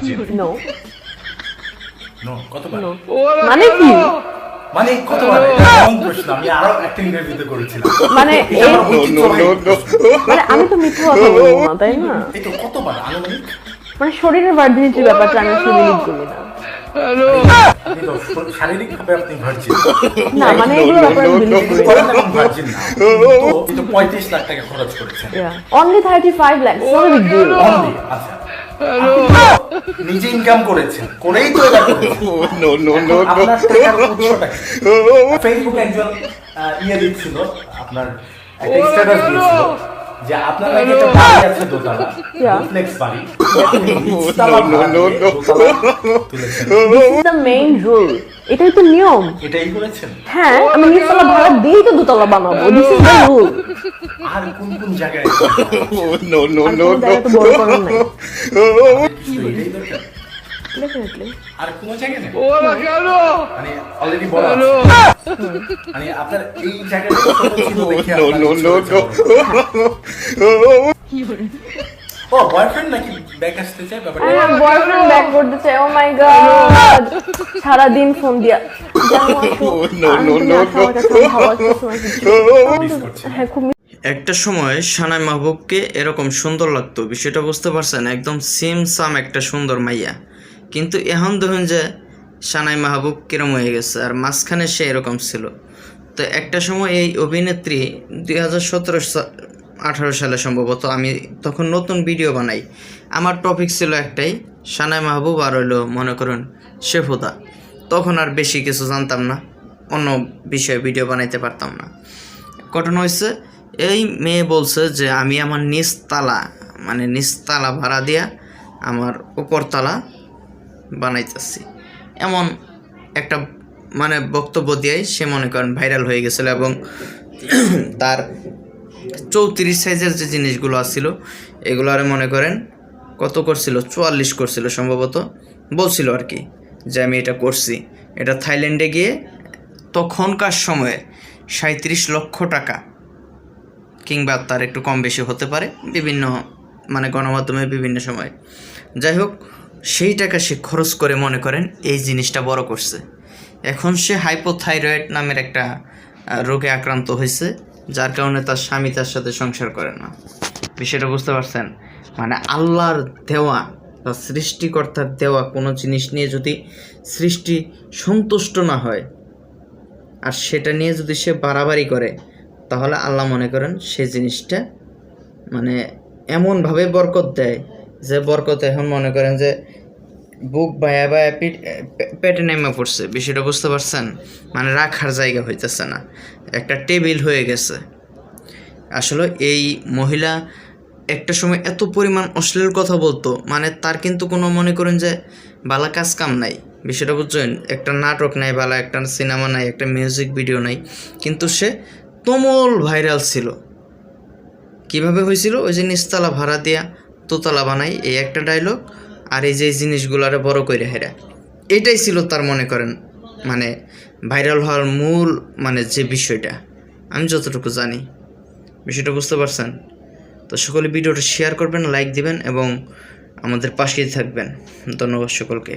Virgin no no কতবার? মানে কি? মানে কতবার? এটা প্রশ্ন? আমি আরও একটা ইন্টারভিউতে করেছিলাম। মানে। মানে তো মিথ্যা কথা বলব না তাই না? এই তো কতবার? আনুমানিক? মানে শরীরের ভার্জিনিটির ব্যাপারটা আমি আসলে বিলিভ করি না। আপনি শারীরিক ভাবে আপনি ভার্জিন না মানে এগুলো ভার্জিন না? তো কিন্তু পঁয়ত্রিশ লাখ টাকা খরচ করেছেন। Only thirty five lakhs not big deal Only, আচ্ছা। নিজে ইনকাম করেছেন করেই তো এটা নো নো no. আপনার টাকার উৎসটা ফেসবুক একজন ইয়ে দিচ্ছিল আপনার একটা স্ট্যাটাস দিয়েছিল যে আপনার নাকি একটা বাড়ি আছে দোতলা. ডুপ্লেক্স বাড়ি। দিয়ে মেইন রুল এটাই তো নিয়ম। এটাই করেছেন? হ্যাঁ আমি নিচতলা ভাড়া দিয়েই তো দোতলা বানাবো। দিস ইজ দ্য রুল আর কোন কোন জায়গায় no, no, আর কোনো জায়গায় নেই মানে অলরেডি বড় আছে। মানে আপনার এই জায়গাটা ছিল দেখে no, আপনার no, ইচ্ছে no, হয়েছে no. বড়। ও বয়ফ্রেন্ড নাকি ব্যাক আসতে চায়? ব্যাপারটা আমার বয়ফ্রেন্ড ব্যাক করতে চাই ও মাই গড সারা দিন ফোন দিয়া। না হ্যাঁ খুব একটা সময় সানাই মাহবুবকে এরকম সুন্দর লাগতো। বিষয়টা বুঝতে পারছেন? একদম সেম সাম একটা সুন্দর মাইয়া। কিন্তু এখন দেখুন যে সানাই মাহবুব কিরম হয়ে গেছে, আর মাঝখানে সে এরকম ছিল। তো একটা সময় এই অভিনেত্রী দুই হাজার সতেরো আঠারো সালে সম্ভবত আমি তখন নতুন ভিডিও বানাই। আমার টপিক ছিল একটাই, সানাই মাহবুব আর হইল মনে করুন শেফুদা। তখন আর বেশি কিছু জানতাম না, অন্য বিষয়ে ভিডিও বানাইতে পারতাম না। ঘটনা হয়েছে এই মেয়ে বলছে যে আমি আমার নিচতলা মানে নিচতলা ভাড়া দিয়া আমার উপরতলা বানাইতেছি। এমন একটা মানে বক্তব্য দিয়েই সে মনে করেন ভাইরাল হয়ে গেছিল এবং তার চৌত্রিশ সাইজের যে জিনিসগুলো আসছিল এগুলো আরে মনে করেন কত করছিল? চুয়াল্লিশ করছিল সম্ভবত। বলছিল আর কি যে, আমি এটা করছি। এটা থাইল্যান্ডে গিয়ে তখনকার সময়ে সাঁত্রিশ লক্ষ টাকা কিংবা তার একটু কম বেশি হতে পারে বিভিন্ন মানে গণমাধ্যমে বিভিন্ন সময়। যাই হোক সেই টাকা সে খরচ করে মনে করেন এই জিনিসটা বড় করছে। এখন সে হাইপোথাইরয়েড নামের একটা রোগে আক্রান্ত হয়েছে, যার কারণে তার স্বামী তার সাথে সংসার করে না। বিষয়টা বুঝতে পারছেন? মানে আল্লাহর দেওয়া বা সৃষ্টিকর্তার দেওয়া কোনো জিনিস নিয়ে যদি সৃষ্টি সন্তুষ্ট না হয়, আর সেটা নিয়ে যদি সে বাড়াবাড়ি করে, তাহলে আল্লাহ মনে করেন সে জিনিসটা মানে এমনভাবে বরকত দেয় যে বরকত এখন মনে করেন যে বুক বায়া বায়া পিঠ পেটে নেমে পড়ছে, বিষয়টা বুঝতে পারছেন? মানে রাখার জায়গা হইতেছে না। একটা টেবিল হয়ে গেছে। আসলে এই মহিলা একটা সময় এত পরিমাণ অশ্লীল কথা বলতো মানে তার কিন্তু কোনো মনে করেন যে বালা কাজ কাম নাই। বিষয়টা বুঝছেন? একটা নাটক নাই বালা, একটা সিনেমা নাই, একটা মিউজিক ভিডিও নাই। কিন্তু সে তুমুল ভাইরাল ছিল। কীভাবে হয়েছিল ওই যে নিচতলা ভাড়া দিয়া দোতলা বানাই, এই একটা ডায়লগ আর এই যে জিনিসগুলারে বড় করে হেরা। এটাই ছিল তার মনে করেন মানে ভাইরাল হওয়ার মূল মানে যে বিষয়টা। আমি যতটুকু জানি। বিষয়টা বুঝতে পারছেন? তো সকলে ভিডিওটা শেয়ার করবেন লাইক দিবেন এবং আমাদের পাশেই থাকবেন। ধন্যবাদ সকলকে।